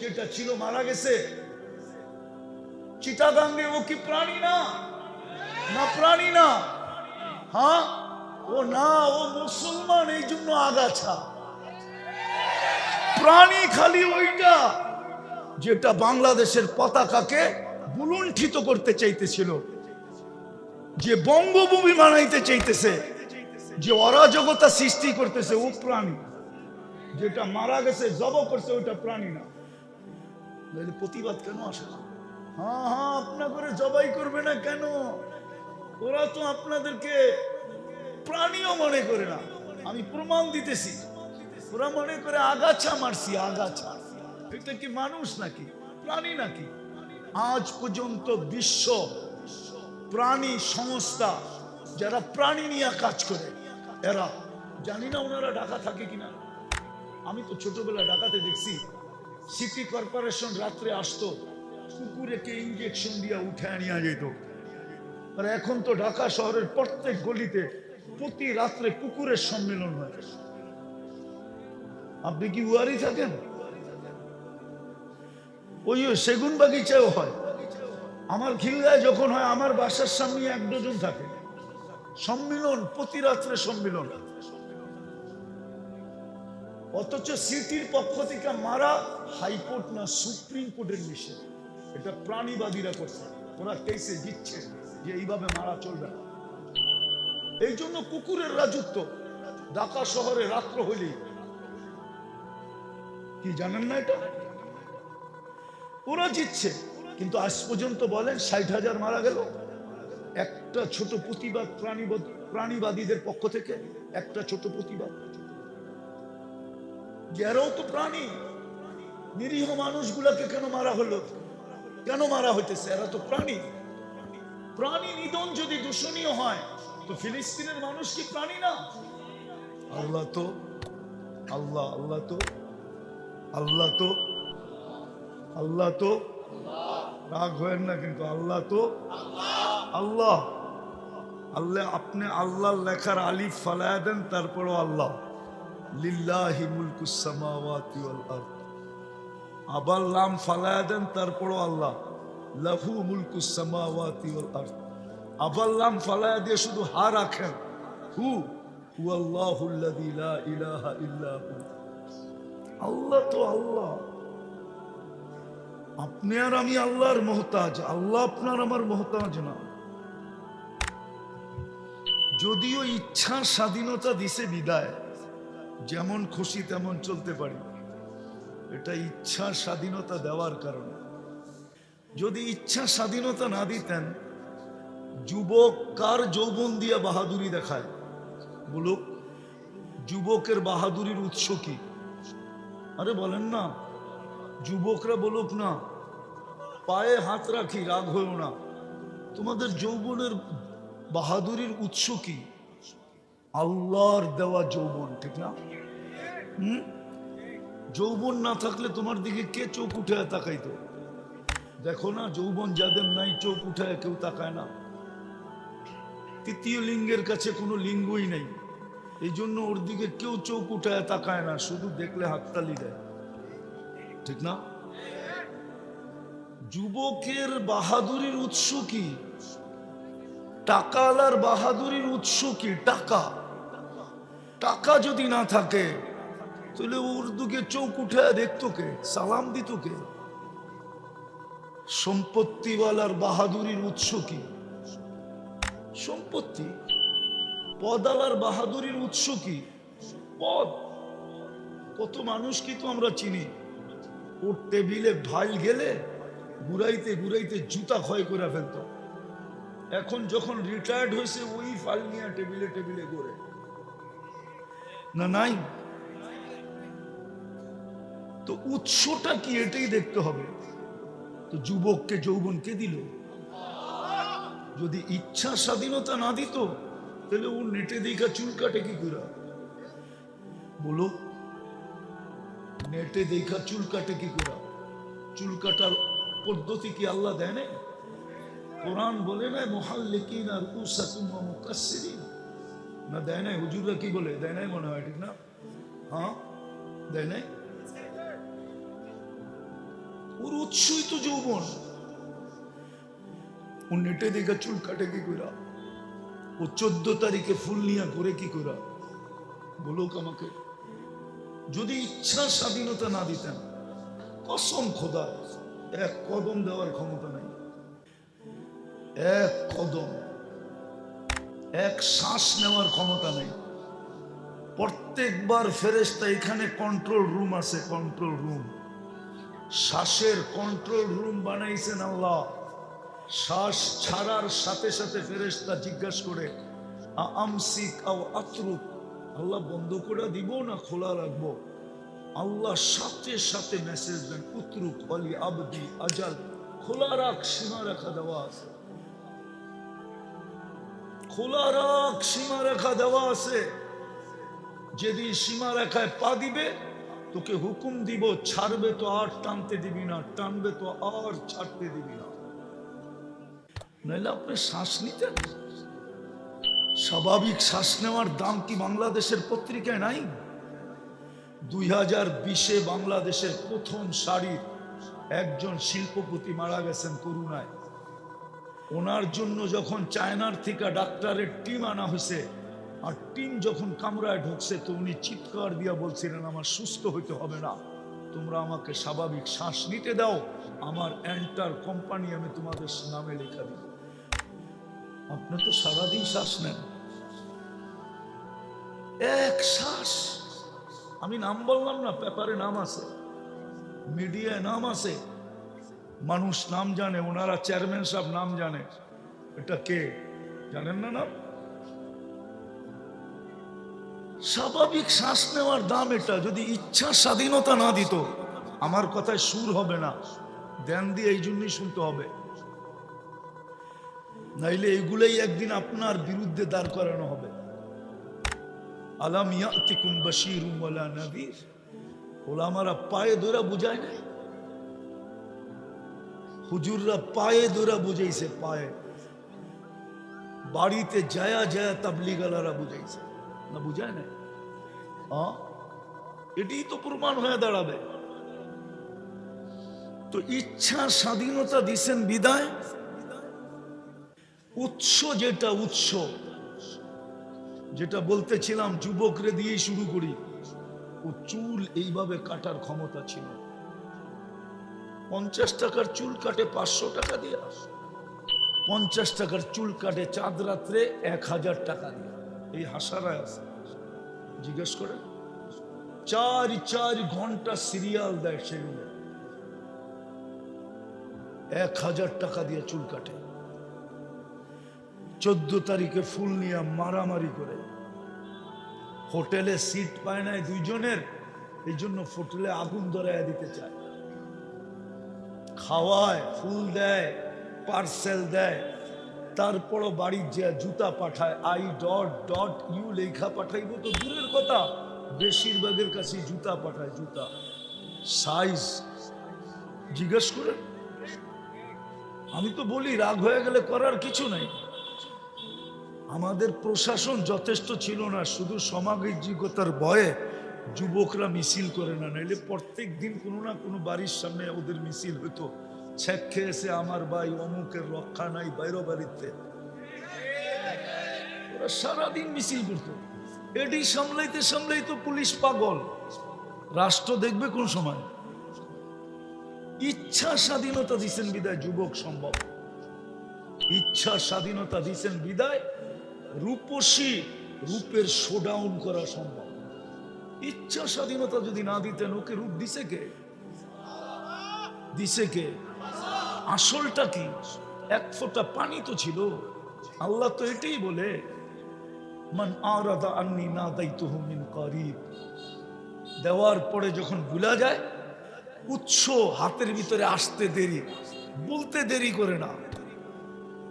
যেটা ছিল, মারা গেছে। চিটাগাঙ্গে ও কি প্রাণী না? না প্রাণী না? হ্যাঁ? ও না, ও মুসলমান, এই জন্য আগাছা। প্রাণী খালি ওইটা, যেটা বাংলাদেশের পতাকাকে বুলুণ্ঠিত করতে চাইতেছিল, যে বঙ্গভূমি বানাইতে চাইতেছে, যে অরাজকতা সৃষ্টি করতেছে, ও প্রাণী। যেটা মারা গেছে, জব করছে ওটা প্রাণী না। নইলে প্রতিবাদ কেন আসে না? হ্যাঁ হ্যাঁ আপনা করে জবাই করবে না কেন? ওরা তো আপনাদেরকে প্রাণীও মনে করে না। আমি প্রমাণ দিতেছি। ওরা মনে করে আগাছা মারছি, আগাছা। এটা কি মানুষ নাকি? প্রাণী নাকি? আজ পর্যন্ত বিশ্ব প্রাণী সংস্থা যারা প্রাণী নিয়ে কাজ করে, এরা। জানি না ওনারা ঢাকা থাকে কিনা। আমি তো ছোটবেলা ঢাকাতে দেখছি। সিটি কর্পোরেশন রাত্রে আসতো, কুকুরেকে ইঞ্জেকশন দিয়ে উঠে নিয়ে যেত আর এখন তো ঢাকা শহরের প্রত্যেক গলিতে প্রতি রাত্রে কুকুরের সম্মেলন হয়। আপনি কি উয়ারি থাকেন? ওই সেগুন বাগিচাও হয়। আমার খিলগায় যখন হয়, আমার বাসার সামনে এক ডজন থাকে। সম্মিলন, প্রতি রাত্রে সম্মিলন। অথচ সিটির পক্ষ থেকে মারা হাইকোর্ট না সুপ্রিম কোর্টের নিষেধ। এটা প্রাণীবাদীরা করছে। ওরা কেসে দিচ্ছে যে এইভাবে মারা চলবে না। এই জন্য কুকুরের রাজত্ব ঢাকা শহরে রাত্র হইলেই। কি জানেন না এটা? ওরা জিতছে, কিন্তু আজ পর্যন্ত বলেন ষাট হাজার মারা গেল। একটা ছোট প্রতিবাদ প্রাণীবাদ প্রাণীবাদীদের পক্ষ থেকে একটা ছোট প্রতিবাদ। এরাও তো প্রাণী। নিরীহ মানুষগুলাকে কেন মারা হলো? কেন মারা হইতেছে? এরা তো প্রাণী। প্রাণী নিধন যদি দূষণীয় হয়, তো ফিলিস্তিনের মানুষ কি প্রাণী না? আল্লাহ তো, আল্লাহ আল্লাহ তো আল্লাহ তো আল্লাহ তো। রাগ হয়েন না কিন্তু, আল্লাহ তো। আল্লাহ। আল্লাহ, আপনি আল্লাহ লেখার আলিফ ফালায়া দেন, তারপরও আল্লাহ। লিল্লাহি ওয়াল আরদ। আবার লাম তারপরও আল্লাহ, লাহু মুলকুস সামাওয়াতি ওয়াল আরদ। আবার লাম ফালায়া দিয়ে শুধু হা রাখেন। হু, হুয়াল্লাহু আল্লাযী লা ইলাহা ইল্লা হু। আল্লাহ তো আল্লাহ। আপনি আর আমি আল্লাহর মোহতাজ। আল্লাহ আপনার আমার মোহতাজ না। যদিও ইচ্ছার স্বাধীনতা দিছে বিদায় যেমন খুশি তেমন চলতে পারি। এটা ইচ্ছা স্বাধীনতা দেওয়ার কারণে। যদি ইচ্ছা স্বাধীনতা না দিতেন, যুবক কার যৌবন দিয়ে বাহাদুরি দেখায়? বলুক, যুবকের বাহাদুরির উৎস কি? আরে বলেন না, যুবকরা বলুক না, পায়ে হাত রাখি, রাগ হয়েও না। তোমাদের যৌবনের বাহাদুরির উৎস কি? আল্লাহর দেওয়া যৌবন, ঠিক না? হুম? যৌবন না থাকলে তোমার দিকে কে চোখ উঠে তাকাইতো? দেখো না, যৌবন যাদের নাই, চোখ উঠায় কেউ তাকায় না। তৃতীয় লিঙ্গের কাছে কোনো লিঙ্গই নেই। এই জন্য ওর দিকে কেউ চোখ উঠায় তাকায় না, শুধু দেখলে হাততালি দেয়। ঠিক না? যুবকের বাহাদুরির উৎস কি? টাকালার বাহাদুরির উৎস কি? টাকা। টাকা যদি না থাকে, তাহলে ওর দিকে চোখ উঠে দেখতো কে সালাম দিত কে সম্পত্তিওয়ালার বাহাদুরির উৎস কি? সম্পত্তি? পদালার বাহাদুরির উৎস কি? পদ? কত মানুষ কি তো আমরা চিনি? ওর টেবিলে ভাই গেলে ঘুরাইতে ঘুরাইতে জুতা ক্ষয় করে ফেলতো। এখন যখন রিটায়ার্ড হয়েছে, ওই ফাইল নিয়ে টেবিলে টেবিলে করে না, নাই। তো উৎসটা কি এটাই দেখতে হবে। তো যুবককে যৌবন কে দিল। যদি ইচ্ছা স্বাধীনতা না দিত, তাহলে ও নেটে দেখা চুল কাটে কি করে? বলো, নেটে দেখা চুল কাটে কি করে? চুল কাটার পদ্ধতি কি আল্লাহ দেয় নাই? কোরআন বলে না মোহাল্লিকিন আর উসাকুম মুকাসসিরিন না, দেয় নাই? হুজুররা কি বলে? দেয় নাই মনে হয়, ঠিক না? হ্যাঁ? দেয় নাই? ওর উৎসই তো যৌবন। ও নেটে দেখে চুল কাটে কি কইরা? ও চোদ্দ তারিখে ফুল নিয়ে করে কি কইরা? বলুক আমাকে। যদি ইচ্ছা স্বাধীনতা না দিতেন, কসম খোদা এক কদম দেওয়ার ক্ষমতা নাই। এক কদম। এক শ্বাস নেওয়ার ক্ষমতা নেই। প্রত্যেকবার ফেরেস্তা এখানে কন্ট্রোল রুম আছে কন্ট্রোল রুম শ্বাসের কন্ট্রোল রুম বানাইছেন আল্লাহ। শ্বাস ছাড়ার সাথে সাথে ফেরেস্তা জিজ্ঞাসা করে, "আ- আমসিক আও আতরুক? আল্লাহ, বন্ধ করে দিব না, খোলা রাখব? আল্লাহ সাথে সাথে মেসেজ দেন, উতরুক অলি আবদি আজাল, খোলা রাখ, সীমা রেখা দেওয়া আছে। খোলা রাখ সীমা রেখা দেওয়া আছে। যদি সীমা রেখায় পা দিবে, তোকে হুকুম দিব, ছাড়বে তো আর টানতে দিবি না, টানবে তো আর ছাড়তে দিবি না। নাহলে আপনি শ্বাস নিতেন। স্বাভাবিক শ্বাস নেওয়ার দাম কি বাংলাদেশের পত্রিকায় নাই? দুই হাজার বিশে বাংলাদেশের প্রথম সারির একজন শিল্পপতি মারা গেছেন করুণায়। ওনার জন্য যখন চায়নার থেকে ডাক্তারের টিম আনা হয়েছে, আর টিম যখন কামরায় ঢুকছে, তো উনি চিৎকার দিয়া বলছিলেন, আমার সুস্থ হইতে হবে না। তোমরা আমাকে স্বাভাবিক শ্বাস নিতে দাও। আমার এন্টার কোম্পানি আমি তোমাদের নামে লেখা দিব। আপনি তো সারাদিন শ্বাস নেন। এক শ্বাস। আমি নাম বললাম না, পেপারে নাম আছে। মিডিয়ায় নাম আছে। মানুষ নাম জানে, ওনারা চেয়ারম্যান সাহেব নাম জানে। এটা কে? জানেন না নাম? স্বাভাবিক শ্বাস নেওয়ার দাম এটা, যদি ইচ্ছা স্বাধীনতা না দিত, আমার কথায় সুর হবে না। ধ্যান দিয়ে এই জন্যই শুনতে হবে। নাইলে এগুলোই একদিন আপনার বিরুদ্ধে দাঁড় করানো হবে। আলাম ইয়াতিকুম নাযীর ওলামারা পায়ে ধরে বুঝায় নাই? হুজুররা পায়ে ধরে বুঝাইছে, পায়ে। বাড়িতে যায়া যায়া তাবলিগালারা বুঝাইছে। না বুঝায় নাই? হ্যাঁ? এটাই তো প্রমাণ হয়ে দাঁড়াবে। তো ইচ্ছা স্বাধীনতা দিছেন বিদায়? উৎস যেটা উৎস। যেটা বলতেছিলাম, যুবকরে দিয়েই শুরু করি। ও চুল এইভাবে কাটার ক্ষমতা ছিল। পঞ্চাশ টাকার চুল কাটে পাঁচশো টাকা দিয়ে পঞ্চাশ টাকার চুল কাটে চাঁদ রাত্রে এক হাজার টাকা দিয়ে এই হাসারায় আছে। জিজ্ঞেস করে চার চার ঘণ্টা সিরিয়াল দেয় সেগুলো এক হাজার টাকা দিয়ে চুল কাটে। চোদ্দ তারিখে ফুল নিয়ে মারামারি করে। হোটেলে সিট পায় নাই দুইজনের, এই জন্য হোটেলে আগুন ধরাইয়া দিতে চায়। খাওয়ায়, ফুল দেয় পার্সেল দেয়। তারপরও বাড়ির যে জুতা পাঠায় আই ডট ডট ইউ লেখা পাঠাইব তো দূরের কথা। বেশিরভাগের কাছে জুতা পাঠায়, জুতা। সাইজ জিজ্ঞেস করে আমি তো বলি, রাগ হয়ে গেলে করার কিছু নাই। আমাদের প্রশাসন যথেষ্ট ছিল না, শুধু সমাজিকতার ভয়ে যুবকরা মিছিল করে না, নাইলে প্রত্যেক দিন কোনো না কোনো বাড়ির সামনে ওদের মিছিল হইতো। ছেক খেয়েছে আমার ভাই, অমুকের রক্ষা নাই বাইরে বাড়িতে। ওরা সারাদিন মিছিল করতো। এটি সামলাইতে সামলাইতো পুলিশ পাগল। রাষ্ট্র দেখবে কোন সময়। ইচ্ছা স্বাধীনতা দিছেন বিদায়, যুবক সম্ভব। ইচ্ছা স্বাধীনতা দিছেন বিদায়, রূপসী রূপের শোডাউন করা সম্ভব। ইচ্ছা স্বাধীনতা যদি না দিতেন, ওকে রূপ দিছে কে? দিছে কে? আসলটা কি? এক ফোঁটা পানি তো ছিল। আল্লাহ তো এটাই বলে, মান আরাদা না দায়িত্ব মিন করিব। দেওয়ার পরে যখন ভুলা যায়, উৎস হাতের ভিতরে আসতে দেরি, বলতে দেরি করে না।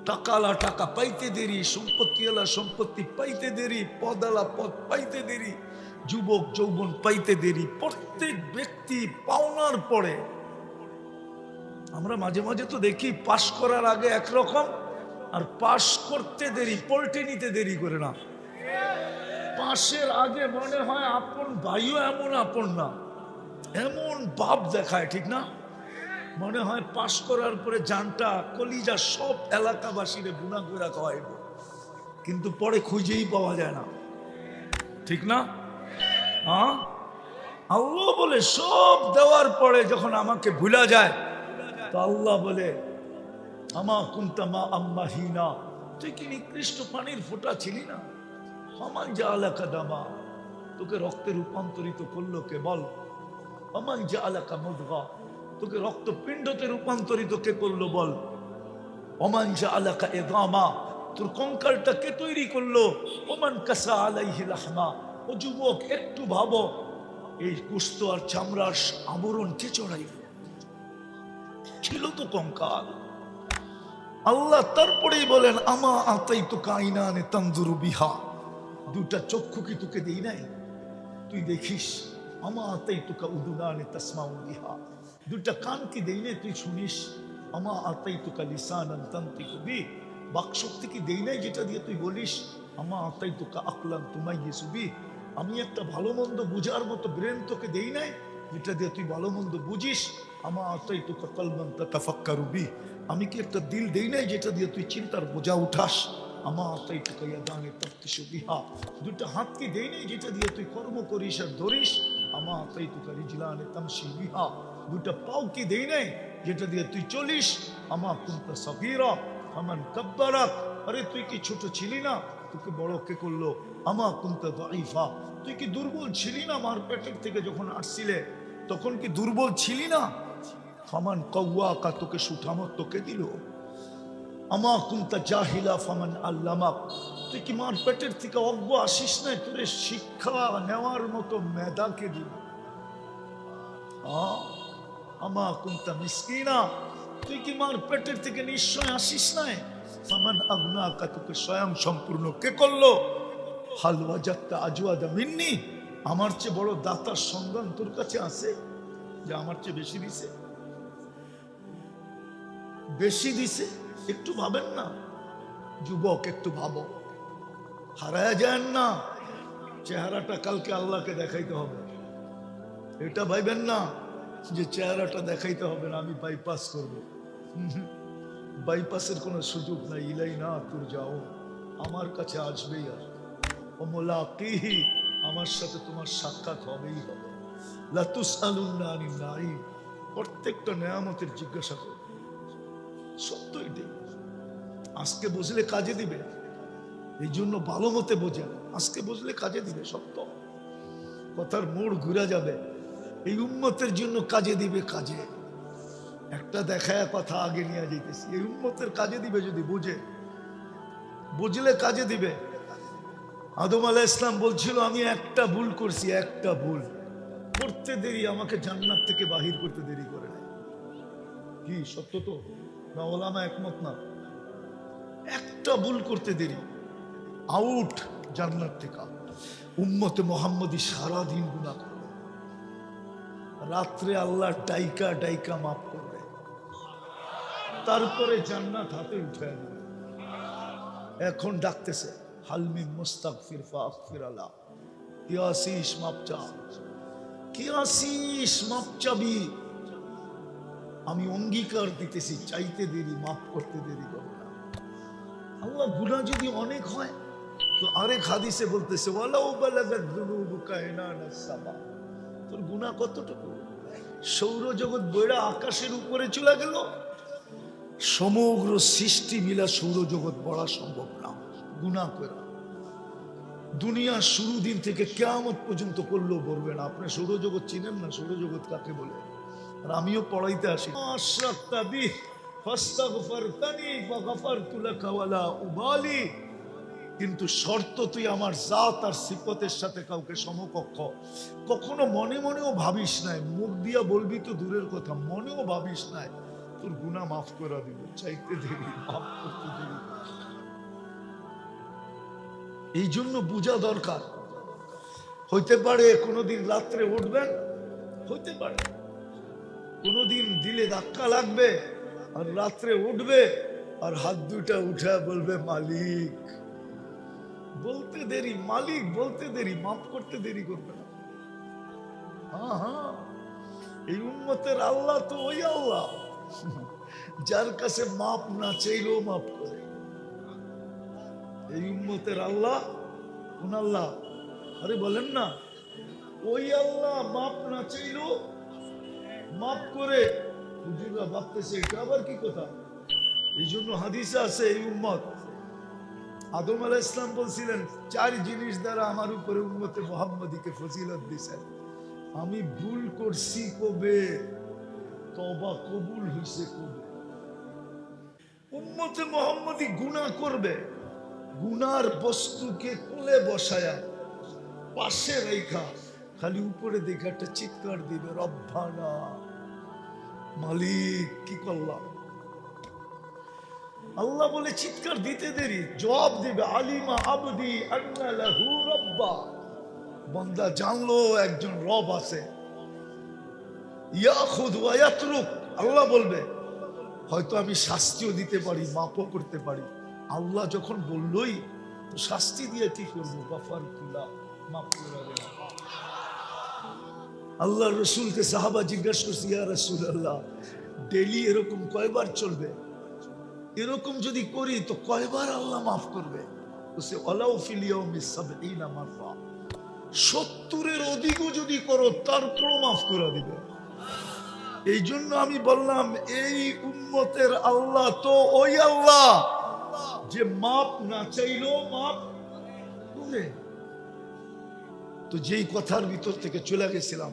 টাকালা টাকা পাইতে দেরি, সম্পত্তি সম্পত্তিওয়ালা সম্পত্তি পাইতে দেরি, পদ পদালা পদ পাইতে দেরি। যুবক যৌবন পাইতে দেরি। প্রত্যেক ব্যক্তি পাওনার পরে। আমরা মাঝে মাঝে তো দেখি পাশ করার আগে একরকম, আর পাশ করতে দেরি পল্টে নিতে দেরি করে না। পাশের আগে মনে হয় আপন ভাইও এমন, আপন না। এমন ভাব দেখায়, ঠিক না? মনে হয় পাশ করার পরে জানটা, কলিজা সব এলাকাবাসীরে বুনা করে খাওয়াইব। কিন্তু পরে খুঁজেই পাওয়া যায় না। ঠিক না? আল্লাহ বলে, সব দেওয়ার পরে যখন আমাকে ভুলা যায়, তো আল্লাহ বলে, আমা কুন্তামা আম্মা হিনা। তুই কি নিকৃষ্ট পানির ফোঁটা ছিলি না? আমার যা আলাকা দামা। তোকে রক্তে রূপান্তরিত করল কে বল? আমার যা আলাকা মদগা। তোকে রক্তপিণ্ডতে রূপান্তরিত কে করল বল? ওমান যা আলাকা এদামা তোর কঙ্কালটা কে তৈরি করল? ওমান কাসা আলাইহি লাহমা। ও যুবক, একটু ভাবো। এই কুস্ত আর চামড়ার আবরণ কে চড়াইল? ছিল তো কঙ্কাল। আল্লাহ তারপরেই বলেন, আমা আতাই তো কাইনানে তন্দুরু বিহা। দুটা চক্ষু কি তোকে দেই নাই? তুই দেখিস, আমা আতাই তোকা উদুনানে তসমাউ বিহা। দুটা কান কি দেই নাই তুই শুনিস? আমা আতাই তোকা লিসানান তান্তিকু বি। বাকশক্তি কি দেই নাই যেটা দিয়ে তুই বলিস? আমা আতাই তোকা আকলান তুমাই সুবি আমি একটা ভালো মন্দ বুঝার মতো ব্রেন তোকে দেই নাই, যেটা দিয়ে তুই ভালো মন্দ বুঝিস। আমার আতাই তোকা কলবান তাফাক্কারু বি। আমি কি একটা দিল দেই নাই, যেটা দিয়ে তুই চিন্তার বোঝা উঠাস? আমার আতাই তোকা ইয়াদানে তফতিসু বিহা। দুটা হাত কি দেই নাই, যেটা দিয়ে তুই কর্ম করিস আর ধরিস। আমা আতাই তোকা রিজলানে তামশি বিহা। দুটা পাও কি দেই নাই, যেটা দিয়ে তুই চলিস। আমা কুন্তা সফিরা আমান কব্বারাক। আরে তুই কি ছোট ছিলি না? তোকে বড় কে করল? আমা কুন্তা দাইফা তুই কি দুর্বল ছিলি না মার পেটের থেকে যখন আসছিলে? তখন কি দুর্বল ছিলি না? ফামান কৌয়া কা তোকে সুঠামত তোকে দিল। আমা কুন্তা জাহিলা, ফামান আল্লামাক। তুই কি মার পেটের থেকে অজ্ঞ আসিস না? তোর শিক্ষা নেওয়ার মতো মেধাকে দিল? আমা কুন্তা মিসকিনা। তুই কি মার পেটের থেকে নিশ্চয় আসিস নাই? ফামান আগুনা কা তোকে স্বয়ং সম্পূর্ণ। কে করল? হালুয়া যাত্রা আজুয়াদা মিন্নি, আমার চেয়ে বড় দাতার সন্ধান তোর কাছে আছে? যে আমার চেয়ে বেশি দিছে? বেশি দিছে? একটু ভাবেন না। যুবক, একটু ভাবো। হারায় যান না। চেহারাটা কালকে আল্লাহকে দেখাইতে হবে। এটা ভাইবেন না যে চেহারাটা দেখাইতে হবে না, আমি বাইপাস করব। বাইপাসের কোনো সুযোগ নাই, ইলাই না তোর যাও। আমার কাছে আসবেই আর অমলাকিহি আমার সাথে তোমার সাক্ষাৎ হবেই হবে। লাতুস আলুন্না আনি নাই প্রত্যেকটা নেয়ামতের জিজ্ঞাসা করো। সত্য এটাই আজকে বুঝলে কাজে দিবে। এই জন্য ভালো মতে বোঝেন আজকে বুঝলে কাজে দিবে, সত্য। কথার মোড় ঘুরে যাবে। এই উম্মতের জন্য কাজে দিবে কাজে। একটা দেখায় কথা আগে নিয়ে যেতেছি এই উম্মতের কাজে দিবে যদি বুঝে। বুঝলে কাজে দিবে। আদম আলাহ ইসলাম বলছিল, আমি একটা ভুল করছি, একটা ভুল। করতে দেরি, আমাকে জান্নাত থেকে বাহির করতে দেরি করে কি সত্য তো? না, ওলামা একমত না। একটা ভুল করতে দেরি। আউট, জান্নাত থেকে উম্মতে মোহাম্মদী সারাদিন গুণা করবে রাত্রে আল্লাহ ডাইকা ডাইকা মাফ করবে। তারপরে জান্নাত হাতে উঠে এখন ডাকতেছে হালমি মুস্তাকফির ফাকফির আলা কি আসিস মাপ চা কি আসিস মাপ চাবি আমি অঙ্গীকার দিতেছি, চাইতে দেরি, মাফ করতে দেরি করবে না। আল্লাহ গুনাহ যদি অনেক হয়, তো আরেক হাদিসে বলতেছে, ওয়ালাউ বালাগাত যুনুবুকা ইনানা সাবা তোর গুনাহ কতটুকু? সৌরজগৎ বইরা আকাশের উপরে চলে গেল সমগ্র সৃষ্টি মিলা সৌরজগৎ বড়া সম্ভব না। গুনাহ করে। দুনিয়ার শুরু দিন থেকে কেয়ামত পর্যন্ত করলেও বলবে না। আপনি সৌরজগৎ চিনেন না? সৌরজগৎ কাকে বলে? আর আমিও পড়াইতে আসি। কিন্তু শর্ত তুই আমার জাত আর সিফতের সাথে কাউকে সমকক্ষ। কখনো মনে মনেও ভাবিস নাই। মুখ দিয়া বলবি তো দূরের কথা। মনেও ভাবিস নাই। তোর গুনাহ মাফ করে দিব, চাইতে দেরি, মাফ করতে দেরি। এই জন্য বোঝা দরকার। হইতে পারে কোনোদিন রাত্রে উঠবেন, হইতে পারে। কোনোদিন দিলে ধাক্কা লাগবে, আর রাত্রে উঠবে, আর হাত দুটা উঠে বলবে, মালিক। বলতে দেরি, মালিক বলতে দেরি, মাফ করতে দেরি করবে না। হ্যাঁ হ্যাঁ এই উন্মতের আল্লাহ তো ওই আল্লাহ। যার কাছে মাপ না চাইলেও মাপ করে। এই উম্মতের আল্লাহ, কোন আল্লাহ? আরে বলেন না, ওই আল্লাহ মাপ না চাইলেও মাপ করে। হুজুরা ভাবতেছে, এটা আবার কি কথা? এই জন্য হাদিসে আছে এই উম্মত। আদম আলাহ ইসলাম বলছিলেন, চার জিনিস দ্বারা আমার উপরে উম্মতে মোহাম্মদীকে ফজিলত দিছেন আমি ভুল করছি কবে? তবা কবুল হইছে কবে উম্মতে মোহাম্মদী গুনাহ করবে গুনার বস্তুকে কোলে বসায়া পাশে রেখা খালি উপরে দেখে একটা চিৎকার দিবে, রব্বানা। মালিক, কি করলাম? আল্লাহ বলে, চিৎকার দিতে দেরি। জবাব দিবে, আলিমা আবদি আন্না লাহু রব্বা। বন্দা জানলো, একজন রব আছে। আল্লাহ বলবে, হয়তো আমি শাস্তিও দিতে পারি মাপও করতে পারি। আল্লাহ যখন বললই, তো শাস্তি দিয়ে কি করব? মাফ আল্লাহ রসুলকে সাহাবা জিজ্ঞাসা করছি, ইয়া রসুল আল্লাহ ডেলি এরকম কয়বার চলবে? এরকম যদি করি, তো কয়বার আল্লাহ মাফ করবে? সত্তরের অধিকও যদি করো, তারপরও মাফ করে দিবে। এই জন্য আমি বললাম, এই উম্মতের আল্লাহ তো ওই আল্লাহ। যে মাপ না চাইলেও মাপ তো যেই কথার ভিতর থেকে চলে গেছিলাম,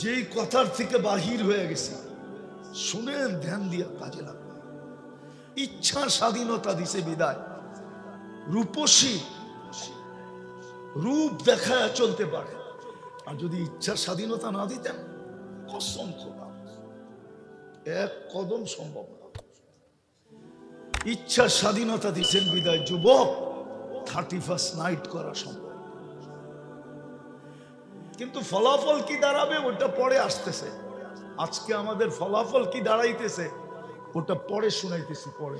যেই কথার থেকে বাহির হয়ে গেছি, শুনেন, ধ্যান দিয়া কাজে লাগবে। ইচ্ছার স্বাধীনতা দিছে বিদায়। রূপসী, রূপ দেখায় চলতে পারে। আর যদি ইচ্ছার স্বাধীনতা না দিতেন কসম খোদা। এক কদম সম্ভব না। ইচ্ছার স্বাধীনতা দিচ্ছেন বিদায় যুবক থার্টি ফার্স্ট নাইট করা সম্ভব। কিন্তু ফলাফল কি দাঁড়াবে, ওটা পরে আসতেছে। আজকে আমাদের ফলাফল কি দাঁড়াইতেছে, ওটা পরে শুনাইতেছি, পরে।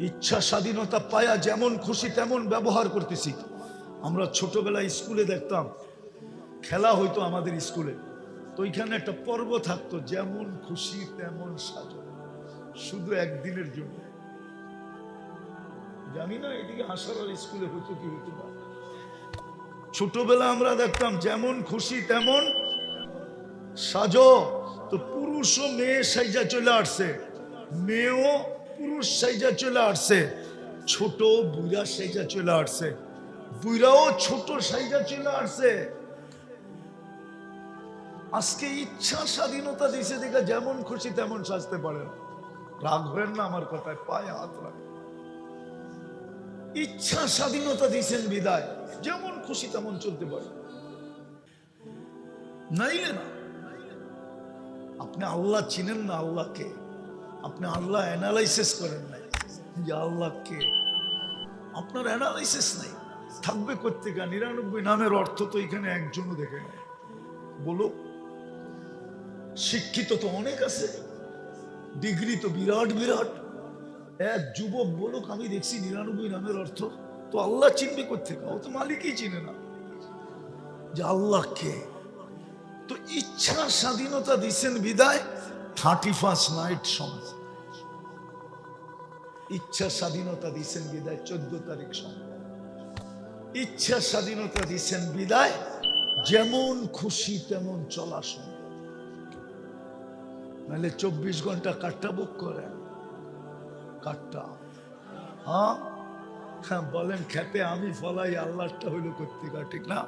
ইচ্ছা স্বাধীনতা পায়া যেমন খুশি, তেমন ব্যবহার করতেছি। আমরা ছোটবেলায় স্কুলে দেখতাম, খেলা হইতো আমাদের স্কুলে। ওইখানে একটা পর্ব থাকতো, যেমন খুশি তেমন সাজো। শুধু একদিনের জন্য। জানি না, এদিকে হাসার স্কুলে হতো কি হতো না। ছোটবেলা আমরা দেখতাম, যেমন খুশি তেমন সাজো। তো পুরুষ ও মেয়ে সাইজা চলে আসছে, মেয়েও পুরুষ সাইজা চলে আসছে, ছোট বুড়া সাইজা চলে আসছে, বুড়াও ছোট সাইজা চলে আসছে। আজকে ইচ্ছা স্বাধীনতা দিছে দেখে যেমন খুশি তেমন সাজতে পারেন হবেন না আমার কথায়, পায়ে হাত রাখবেন ইচ্ছা স্বাধীনতা দিয়েছেন বিদায়, যেমন খুশি তেমন চলতে পারে। নাইলে না, আপনি আল্লাহ চিনেন না আল্লাহকে, আপনি আল্লাহ অ্যানালাইসিস করেন নাই যে আল্লাহ কে। আপনার অ্যানালাইসিস নাই, থাকবে কোথেকে নিরানব্বই নামের অর্থ তো এখানে একজনও দেখে নেই। বলো শিক্ষিত তো অনেক আছে ডিগ্রি তো বিরাট বিরাট। এক যুবক বলুক, আমি দেখছি নিরানব্বই নামের অর্থ। তো আল্লাহ চিনবে কোথেকে ও তো মালিকই চিনে না। যে আল্লাহ কে? তো ইচ্ছা স্বাধীনতা দিচ্ছেন বিদায় থার্টি ফার্স্ট নাইট সময় ইচ্ছা স্বাধীনতা দিচ্ছেন বিদায়, চোদ্দ তারিখ সময় ইচ্ছা স্বাধীনতা দিচ্ছেন বিদায়, যেমন খুশি তেমন চলা সম্ভব নাহলে চব্বিশ ঘণ্টা কাটটা বুক করেন। কাটটা। হ্যাঁ? হ্যাঁ বলেন খেতে আমি ফলাই আল্লাহটা হইল কর্তিকা ঠিক না?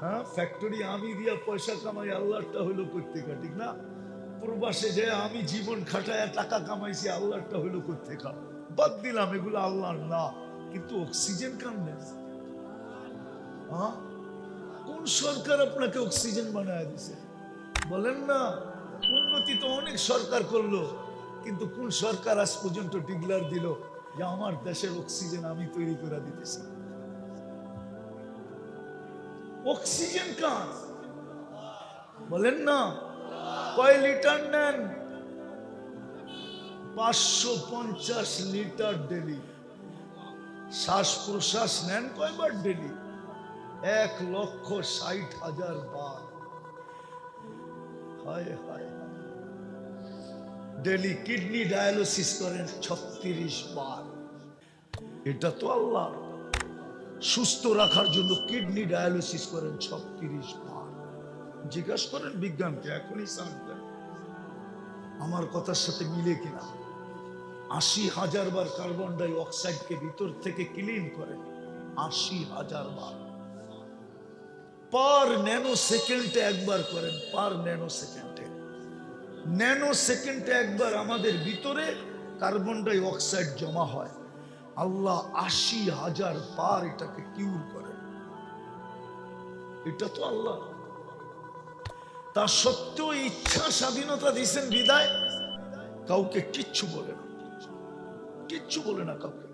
হ্যাঁ ফ্যাক্টরি আমি দিয়া পয়সা কামাই আল্লাহটা হইল কর্তিকা ঠিক না? প্রবাসে যে আমি জীবন খাটায় টাকা কামাইছি আল্লাহটা হইল কর্তিকা বাদ দিলাম, এগুলো আল্লাহর না। কিন্তু অক্সিজেন কাম নেই হ্যাঁ? কোন সরকার আপনাকে অক্সিজেন বানায় দিছে? বলেন না। উন্নতি তো অনেক সরকার করল, কিন্তু কোন সরকার আজ পর্যন্ত ডিগলার দিল যে আমার দেশের অক্সিজেন আমি তৈরি করে দিতেছি? অক্সিজেন কান বলেন না। কয় লিটার নেন? পাঁচশো পঞ্চাশ লিটার ডেলি। শ্বাস প্রশ্বাস নেন কয়বার ডেলি? এক লক্ষ ষাট হাজার বার। ডেলি কিডনি ডায়ালিসিস করেন ছত্রিশ বার। এটা তো আল্লাহ। সুস্থ রাখার জন্য কিডনি ডায়ালিসিস করেন ছত্রিশ বার। জিজ্ঞাসা করেন বিজ্ঞানকে, এখনই আমার কথার সাথে মিলে কিনা? আশি হাজার বার কার্বন ডাই অক্সাইডকে ভিতর থেকে ক্লিন করে আশি হাজার বার। পার ন্যানো সেকেন্ডে একবার করেন, পার ন্যানো সেকেন্ডে ন্যানো সেকেন্ডে একবার আমাদের ভিতরে কার্বন ডাই অক্সাইড জমা হয়। আল্লাহ আশি হাজার বার এটাকে কিউর করে। এটা তো আল্লাহ। তা সত্ত্বেও ইচ্ছা স্বাধীনতা দিয়েছেন বিদায়। কাউকে কিচ্ছু বলে না। কিচ্ছু বলে না কাউকে।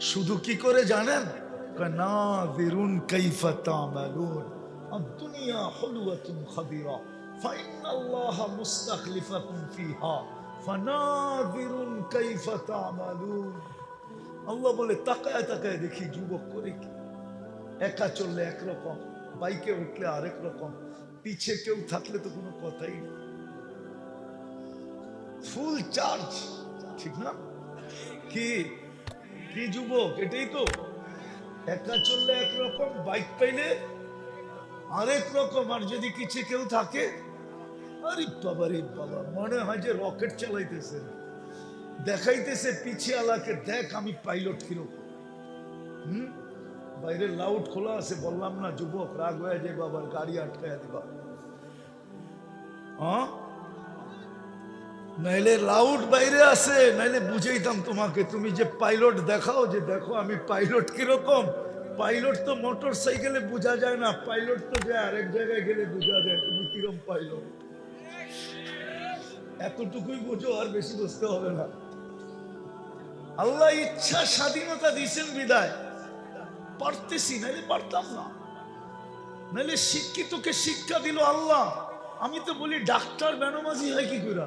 শুধু কি করে জানেন? নাযিরুন কাইফা তা'মালুন الدنيا حلوة خضرة فإن الله مستخلفكم فيها فناظر كيف تعملون আল্লাহ বলে তাকায় তাকায় দেখি যুবক করে কি একা চললে একরকম বাইকে উঠলে আরেক রকম পিছে কেউ থাকলে তো কোনো কথাই নেই ফুল চার্জ ঠিক না কি কি যুবক এটাই তো একা চললে একরকম বাইক পাইলে আরেক রকম, আর যদি কিছু কেউ থাকে, আরে বাবা রে বাবা, মনে হয় যে রকেট চালাইতেছে। দেখাইতেছে পিছিয়ে আলাকে, দেখ আমি পাইলট কীরকম। হুম? বাইরে লাউড খোলা আছে, বললাম না, যুবক, রাগ হয়ে যে বাবার গাড়ি আটকায় দিবা। হ্যাঁ নাইলে লাউড বাইরে আছে নাইলে বুঝেইতাম তোমাকে। তুমি যে পাইলট দেখাও যে দেখো আমি পাইলট কীরকম। পাইলট তো মোটর সাইকেলে বোঝা যায় না, পাইলট তো যে আরেক জায়গায় গেলে বোঝা যায় তুমি কিরম পাইলট। এতটুকুই বোঝো, আর বেশি বুঝতে হবে না। আল্লাহ ইচ্ছা স্বাধীনতা দিয়েছেন বিদায়। পারতেছি, নাইলে পারতাম না। নাইলে শিক্ষিতকে শিক্ষা দিল আল্লাহ। আমি তো বলি, ডাক্তার বেনমাজি হয় কি করে?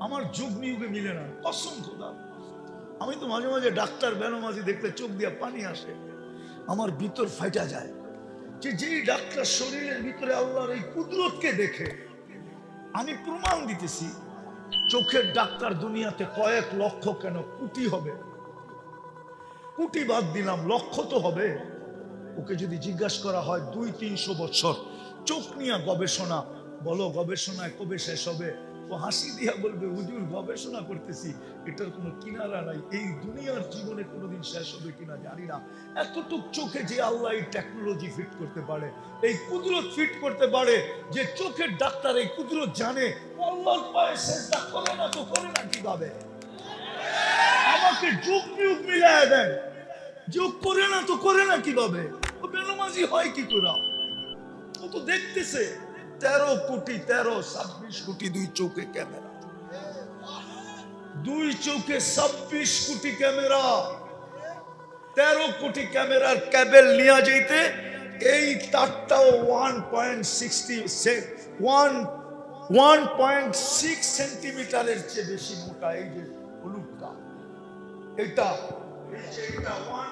আমার যুগ নিয়োগে মিলে না। কসম খোদা। আমি তো মাঝে মাঝে ডাক্তার বেনমাজি দেখতে চোখ দিয়ে পানি আসে। আমার ভিতর ফাইটা যায়। যে যেই ডাক্তার শরীরের ভিতরে আল্লাহর এই কুদরতকে দেখে, আমি প্রমাণ দিতেছি, চোখের ডাক্তার দুনিয়াতে কয়েক লক্ষ কেন কোটি হবে। কুটি বাদ দিলাম, লক্ষ তো হবে। ওকে যদি জিজ্ঞাসা করা হয় দুই তিনশো বছর চোখ নিয়ে গবেষণা, বলো গবেষণায় কবে শেষ হবে? ও হাসি দিয়া বলবে, হুজুর, গবেষণা করতেছি, এটার কোনো কিনারা নাই। এই দুনিয়ার জীবনে কোনোদিন শেষ হবে কিনা জানি না। এতটুক চোখে যে আল্লাহ এই টেকনোলজি ফিট করতে পারে, এই কুদরত ফিট করতে পারে, যে চোখের ডাক্তার এই কুদরত জানে, আল্লাহর পায়ে শেষটা করে না তো করে না কীভাবে? আমাকে যুগ বিয়োগ মিলায় দেন। যোগ করে না তো করে না কীভাবে? ও বেনমাজি হয় কি করে? ও তো দেখতেছে। তেরো কোটি, তেরো, ছাব্বিশ কোটি দুই চোখে ক্যামেরা। দুই চোখে ছাব্বিশ কোটি ক্যামেরা। তেরো কোটি ক্যামেরার ক্যাবেল নিয়ে যেতে এই তারটাও one point sixty one one point six সেন্টিমিটারের চেয়ে বেশি মোটা এই যে হলুদটা। এটা এটা ওয়ান